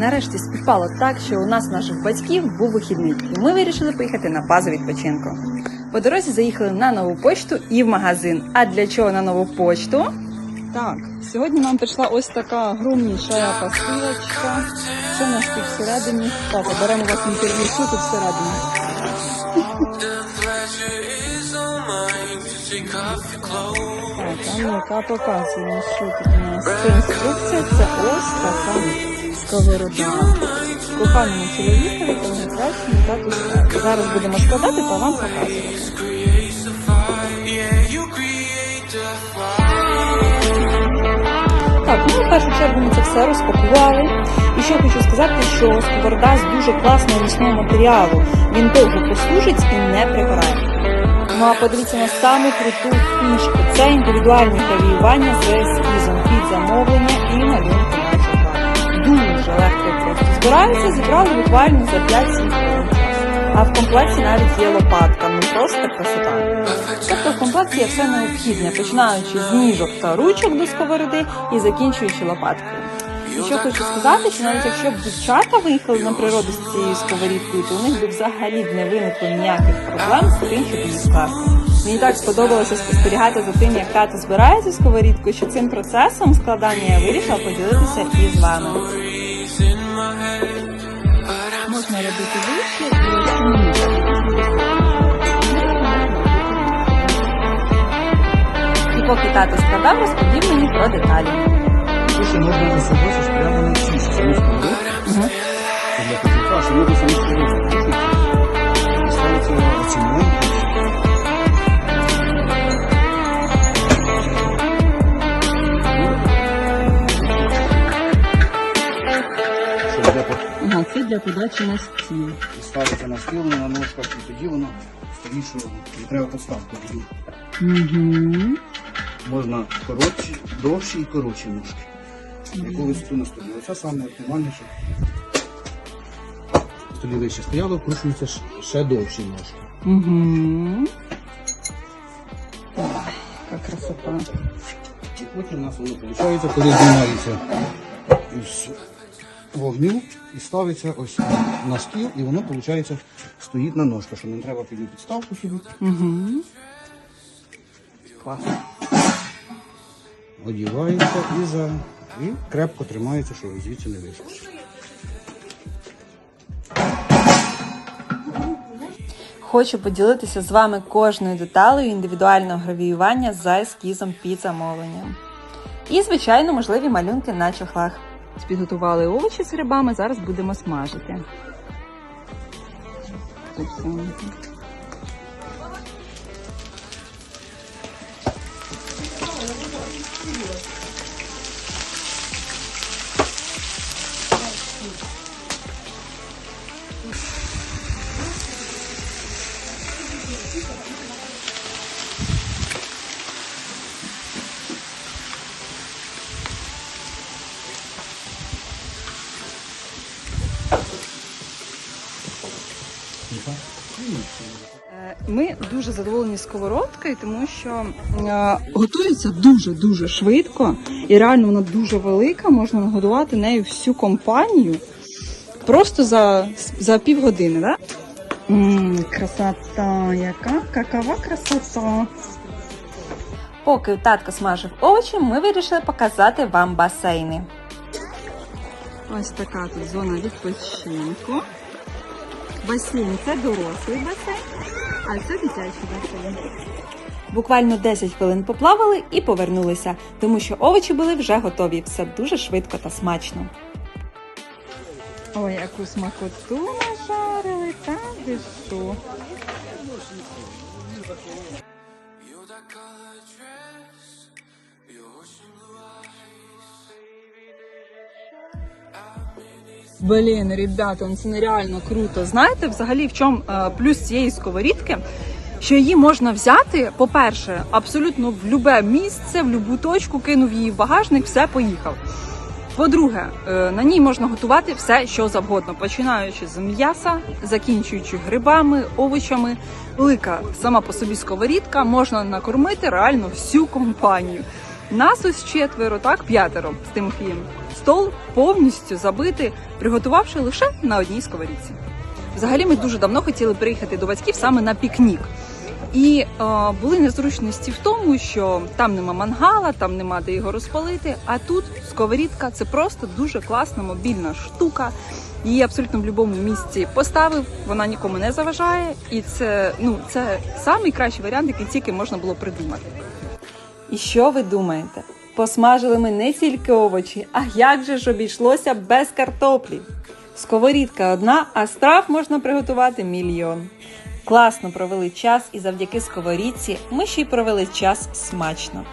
Нарешті співпало так, що у нас наших батьків був вихідний, і ми вирішили поїхати на базу відпочинку. По дорозі заїхали на нову почту і в магазин. А для чого на нову почту? Так, сьогодні нам прийшла ось така огромніша посилочка. Що в нас тут всередині? Так, беремо вас інтерв'ю, що тут всередині. Так, а ну-ка що тут у нас. Це інструкція, це ось така сковорода. Коханому чоловікові та найкращому тату. Зараз будемо складати та вам показувати. Так, ну в першу чергу ми це все розпакували. І ще хочу сказати, що сковорода з дуже класного лісного матеріалу. Він довго послужить і не пригорає. Ну а подивіться на саму круту фішку. Це індивідуальні гравіювання з ескізом під замовлення і малюнки. Дуже легко просто збираються, зібрали буквально за 5-7 хвилин. А в комплекті навіть є лопатка, ну просто красота. Тобто в комплекті є все необхідне, починаючи з ніжок та ручок до сковороди і закінчуючи лопаткою. І що хочу сказати, що навіть якщо б дівчата виїхали на природу з цією сковорідкою, то у них би взагалі не виникло ніяких проблем з тим, щоб її скласти. Мені так сподобалося спостерігати за тим, як тато збирає цю сковорідку, що цим процесом складання я вирішила поділитися і з вами. Можна робити і поки тато складав, розповів мені про деталі. Слушай, можно если хочешь, прямо на чистку. Саму сковородку. Угу. Для козырька, что можно саму сковородку кушать. И це для подачі на стіл. ставиться на стіл, на ножках, і тоді воно стоїть, не треба подставку. робити. Угу. Можна коротші, довші і коротші ножки. Яку висоту на столі. Оце саме оптимальніше. Столі вище стояло, вкручуються ще довші ножки. Угу. Яка красота. І потім у нас воно виходить, коли знімається із вогню і ставиться ось на стіл, і воно виходить, стоїть на ножках, що не треба під підставку сюди. Угу. Клас. Одівається і за і крепко тримається, що звідси не вискочить. Хочу поділитися з вами кожною деталею індивідуального гравіювання за ескізом під замовленням. І, звичайно, можливі малюнки на чохлах. Підготували овочі з грибами, зараз будемо смажити. Тут все у. Е, Ми дуже задоволені сковородкою, тому що е, готується дуже-дуже швидко і реально вона дуже велика. Можна нагодувати нею всю компанію просто за, за півгодини. Да? Красота, яка какова красота. Поки татко смажив овочі, ми вирішили показати вам басейни. Ось така тут зона відпочинку. Басейн це дорослий басейн, а це дитячий басейн. Буквально 10 хвилин поплавали і повернулися, тому що овочі були вже готові. Все дуже швидко та смачно. Ой, яку смакоту нажарили, та що? You're that color dress, your ocean blue Блін, ребята, ну це нереально круто. Знаєте, взагалі в чому е, плюс цієї сковорідки? Що її можна взяти, по-перше, абсолютно в любе місце, в будь-яку точку, кинув її в багажник, все поїхав. По-друге, е, на ній можна готувати все, що завгодно, починаючи з м'яса, закінчуючи грибами, овочами. Велика сама по собі сковорідка можна накормити реально всю компанію. Нас ось четверо, так, п'ятеро з Тимофієм. Стол повністю забитий, приготувавши лише на одній сковорідці. Взагалі, ми дуже давно хотіли приїхати до батьків саме на пікнік. І е, були незручності в тому, що там нема мангала, там нема де його розпалити. А тут сковорідка це просто дуже класна мобільна штука. Її абсолютно в будь-якому місці поставив, вона нікому не заважає, і це ну це самий кращий варіант, який тільки можна було придумати. І що ви думаєте? Посмажили ми не тільки овочі, а як же ж обійшлося без картоплі? Сковорідка одна, а страв можна приготувати мільйон. Класно провели час і завдяки сковорідці ми ще й провели час смачно.